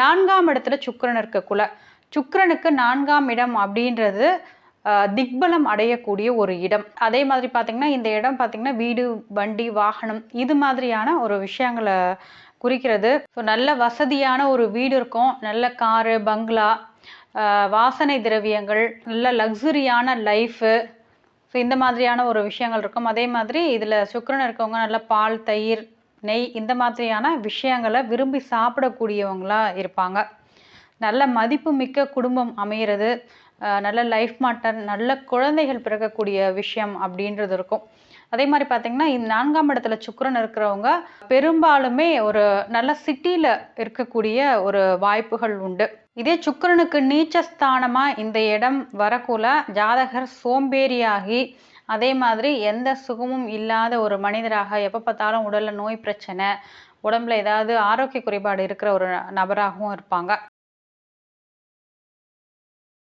நான்காம் இடத்துல சுக்கிரன் இருக்கக்குள்ள. சுக்கரனுக்கு நான்காம் இடம் அப்படின்றது திக்பலம் அடையக்கூடிய ஒரு இடம். அதே மாதிரி பார்த்தீங்கன்னா இந்த இடம் பார்த்திங்கன்னா வீடு வண்டி வாகனம் இது மாதிரியான ஒரு விஷயங்களை குறிக்கிறது. ஸோ நல்ல வசதியான ஒரு வீடு இருக்கும். நல்ல காரு பங்களா வாசனை திரவியங்கள் நல்ல லக்ஸுரியான லைஃபு ஸோ இந்த மாதிரியான ஒரு விஷயங்கள் இருக்கும். அதே மாதிரி இதில் சுக்கரன் இருக்கவங்க நல்ல பால் தயிர் நெய் இந்த மாதிரியான விஷயங்களை விரும்பி சாப்பிடக்கூடியவங்களா இருப்பாங்க. நல்ல மதிப்பு மிக்க குடும்பம் அமையிறது நல்ல லைஃப் மாட்டர் நல்ல குழந்தைகள் பிறக்கக்கூடிய விஷயம் அப்படின்றது இருக்கும். அதே மாதிரி பார்த்தீங்கன்னா இந்த நான்காம் இடத்துல சுக்கரன் இருக்கிறவங்க பெரும்பாலுமே ஒரு நல்ல சிட்டியில் இருக்கக்கூடிய ஒரு வாய்ப்புகள் உண்டு. இதே சுக்கரனுக்கு நீச்சஸ்தானமாக இந்த இடம் வரக்குள்ள ஜாதகர் சோம்பேறியாகி அதே மாதிரி எந்த சுகமும் இல்லாத ஒரு மனிதராக எப்போ பார்த்தாலும் உடலில் நோய் பிரச்சனை உடம்புல ஏதாவது ஆரோக்கிய குறைபாடு இருக்கிற ஒரு நபராகவும் இருப்பாங்க.